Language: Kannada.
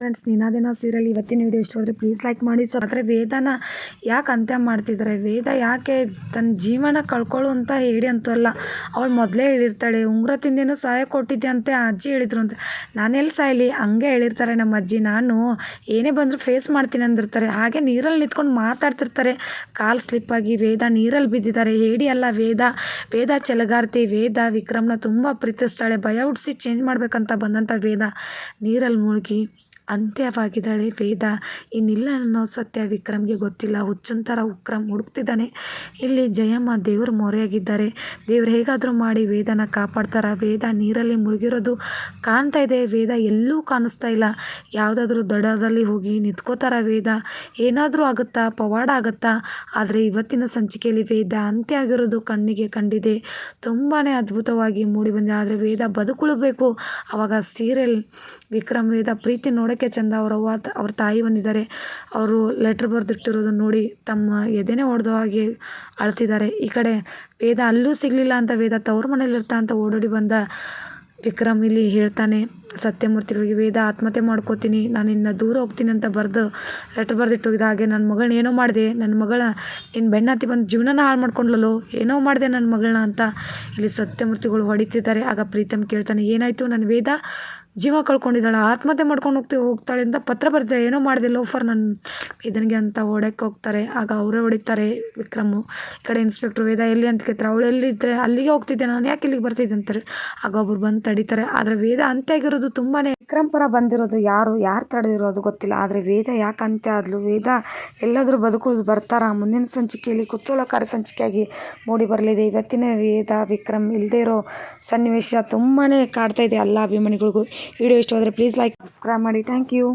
ಫ್ರೆಂಡ್ಸ್ ನಿನಾದಿನ ಸೀರಿಯಲ್ ಇವತ್ತಿನ ವಿಡಿಯೋ ಹೋದರೆ ಪ್ಲೀಸ್ ಲೈಕ್ ಮಾಡಿ ಸೊ ಆದರೆ ವೇದನ ಯಾಕೆ ಅಂತ್ಯ ಮಾಡ್ತಿದ್ದಾರೆ ವೇದ ಯಾಕೆ ತನ್ನ ಜೀವನ ಕಳ್ಕೊಳ್ಳು ಅಂತ ಹೇಳಿ ಅಂತಲ್ಲ. ಅವಳು ಮೊದಲೇ ಹೇಳಿರ್ತಾಳೆ ಉಂಗುರ ತಿಂದೇನು ಸಹಾಯ ಕೊಟ್ಟಿದ್ದೆ ಅಂತ ಅಜ್ಜಿ ಹೇಳಿದ್ರು ಅಂತ. ನಾನೆಲ್ಲಿ ಸಾಯಲಿ? ಹಂಗೆ ಹೇಳಿರ್ತಾರೆ ನಮ್ಮ ಅಜ್ಜಿ. ನಾನು ಏನೇ ಬಂದರೂ ಫೇಸ್ ಮಾಡ್ತೀನಿ ಅಂದಿರ್ತಾರೆ. ಹಾಗೆ ನೀರಲ್ಲಿ ನಿಂತ್ಕೊಂಡು ಮಾತಾಡ್ತಿರ್ತಾರೆ. ಕಾಲು ಸ್ಲಿಪ್ಪಾಗಿ ವೇದ ನೀರಲ್ಲಿ ಬಿದ್ದಿದ್ದಾರೆ. ಹೇಳಿ ಅಲ್ಲ ವೇದ. ವೇದ ಚೆಲಗಾರ್ತಿ ವೇದ ವಿಕ್ರಮ್ನ ತುಂಬ ಪ್ರೀತಿಸ್ತಾಳೆ. ಭಯ ಹುಟ್ಟಿಸಿ ಚೇಂಜ್ ಮಾಡಬೇಕಂತ ಬಂದಂಥ ವೇದ. ನೀರಲ್ಲಿ ಮುಳುಗಿ ಅಂತ್ಯವಾಗಿದ್ದಾಳೆ. ವೇದ, ಇನ್ನಿಲ್ಲ ಅನ್ನೋ ಸತ್ಯ ವಿಕ್ರಮ್ಗೆ ಗೊತ್ತಿಲ್ಲ. ಹುಚ್ಚಂತರ ವಿಕ್ರಮ್ ಹುಡುಕ್ತಿದ್ದಾನೆ. ಇಲ್ಲಿ ಜಯಮ್ಮ ದೇವ್ರ ಮೊರೆಯಾಗಿದ್ದಾರೆ. ದೇವ್ರು ಹೇಗಾದರೂ ಮಾಡಿ ವೇದನ ಕಾಪಾಡ್ತಾರ? ವೇದ ನೀರಲ್ಲಿ ಮುಳುಗಿರೋದು ಕಾಣ್ತಾ ಇದೆ. ವೇದ ಎಲ್ಲೂ ಕಾಣಿಸ್ತಾ ಇಲ್ಲ. ಯಾವುದಾದ್ರೂ ದಡದಲ್ಲಿ ಹೋಗಿ ನಿಂತ್ಕೋತಾರ ವೇದ? ಏನಾದರೂ ಆಗುತ್ತಾ? ಪವಾಡ ಆಗುತ್ತಾ? ಆದರೆ ಇವತ್ತಿನ ಸಂಚಿಕೆಯಲ್ಲಿ ವೇದ ಅಂತ್ಯ ಆಗಿರೋದು ಕಣ್ಣಿಗೆ ಕಂಡಿದೆ. ತುಂಬಾ ಅದ್ಭುತವಾಗಿ ಮೂಡಿ ಬಂದಿದೆ. ಆದರೆ ವೇದ ಬದುಕುಳಬೇಕು. ಆವಾಗ ಸೀರಿಯಲ್ ವಿಕ್ರಮ್ ವೇದ ಪ್ರೀತಿ ನೋಡೋಕ್ಕೆ ಚಂದ ಅವ್ರ ಅವ್ವ ಅವ್ರ ತಾಯಿ ಬಂದಿದ್ದಾರೆ. ಅವರು ಲೆಟ್ರ್ ಬರೆದಿಟ್ಟಿರೋದನ್ನ ನೋಡಿ ತಮ್ಮ ಎದೆನೇ ಹೊಡೆದು ಹಾಗೆ ಅಳ್ತಿದ್ದಾರೆ. ಈ ಕಡೆ ವೇದ ಅಲ್ಲೂ ಸಿಗಲಿಲ್ಲ ಅಂತ ವೇದ ತವ್ರ ಮನೇಲಿರ್ತಾ ಅಂತ ಓಡೋಡಿ ಬಂದ ವಿಕ್ರಮ್ ಇಲ್ಲಿ ಹೇಳ್ತಾನೆ, ಸತ್ಯಮೂರ್ತಿಗಳಿಗೆ ವೇದ ಆತ್ಮಹತ್ಯೆ ಮಾಡ್ಕೋತೀನಿ. ನಾನು ಇನ್ನು ದೂರ ಹೋಗ್ತೀನಿ ಅಂತ ಬರೆದು ಲೆಟ್ರ್ ಬರೆದಿಟ್ಟು ಹೋಗಿದ ಹಾಗೆ ನನ್ನ ಮಗಳನ್ನ ಏನೋ ಮಾಡಿದೆ. ನನ್ನ ಮಗಳ ನಿನ್ನ ಬೆನ್ನತ್ತಿ ಬಂದು ಜೀವನನ ಹಾಳು ಮಾಡ್ಕೊಂಡ್ಲಲ್ಲೋ? ಏನೋ ಮಾಡಿದೆ ನನ್ನ ಮಗಳನ್ನ ಅಂತ ಇಲ್ಲಿ ಸತ್ಯಮೂರ್ತಿಗಳು ಹೊಡಿತಿದ್ದಾರೆ. ಆಗ ಪ್ರೀತಮ್ ಕೇಳ್ತಾನೆ, ಏನಾಯಿತು? ನನ್ನ ವೇದ ಜೀವ ಕಳ್ಕೊಂಡಿದ್ದಾಳೆ, ಆತ್ಮಹತ್ಯೆ ಮಾಡ್ಕೊಂಡು ಹೋಗ್ತಿ ಹೋಗ್ತಾಳೆ ಅಂತ ಪತ್ರ ಬರ್ತಾರೆ ಏನೋ ಮಾಡಿದೆ ಲೋಫರ್ ನನ್ನ ಇದನಿಗೆ ಅಂತ ಹೊಡೆಯಕ್ಕೆ ಹೋಗ್ತಾರೆ, ಆಗ ಅವರೇ ಹೊಡಿತಾರೆ ವಿಕ್ರಮು. ಈ ಕಡೆ ಇನ್ಸ್ಪೆಕ್ಟ್ರ್ ವೇದ ಎಲ್ಲಿ ಅಂತ ಕೇಳ್ತಾರೆ, ಅವಳು ಎಲ್ಲಿದ್ದರೆ ಅಲ್ಲಿಗೆ ಹೋಗ್ತಿದ್ದೆ, ನಾನು ಯಾಕೆ ಇಲ್ಲಿಗೆ ಬರ್ತಿದ್ದೆ ಅಂತಾರೆ. ಆಗ ಒಬ್ರು ಬಂದು ತಡೀತಾರೆ, ಆದರೆ ವೇದ ಅಂತ್ಯ ಆಗಿರೋದು ತುಂಬಾ ವಿಕ್ರಮ್ ಪರ ಬಂದಿರೋದು ಯಾರು ಯಾರು ತಡೆದಿರೋದು ಗೊತ್ತಿಲ್ಲ, ಆದರೆ ವೇದ ಯಾಕೆ ಅಂತ್ಯ ಆದ್ಲು? ವೇದ ಎಲ್ಲಾದರೂ ಬದುಕುಳಿದು ಬರ್ತಾರಾ? ಮುಂದಿನ ಸಂಚಿಕೆಯಲ್ಲಿ ಕುತೂಹಲಕಾರಿ ಸಂಚಿಕೆಯಾಗಿ ಮೂಡಿ ಬರಲಿದೆ. ಇವತ್ತಿನ ವೇದ, ವಿಕ್ರಮ್ ಇಲ್ಲದೆ ಇರೋ ಸನ್ನಿವೇಶ ತುಂಬಾ ಕಾಡ್ತಾ ಇದೆ, ಎಲ್ಲ ಅಭಿಮಾನಿಗಳಿಗೂ. ವಿಡಿಯೋ ಇಷ್ಟವಾದರೆ ಪ್ಲೀಸ್ ಲೈಕ್ ಸಬ್ಸ್ಕ್ರೈಬ್ ಮಾಡಿ. Thank you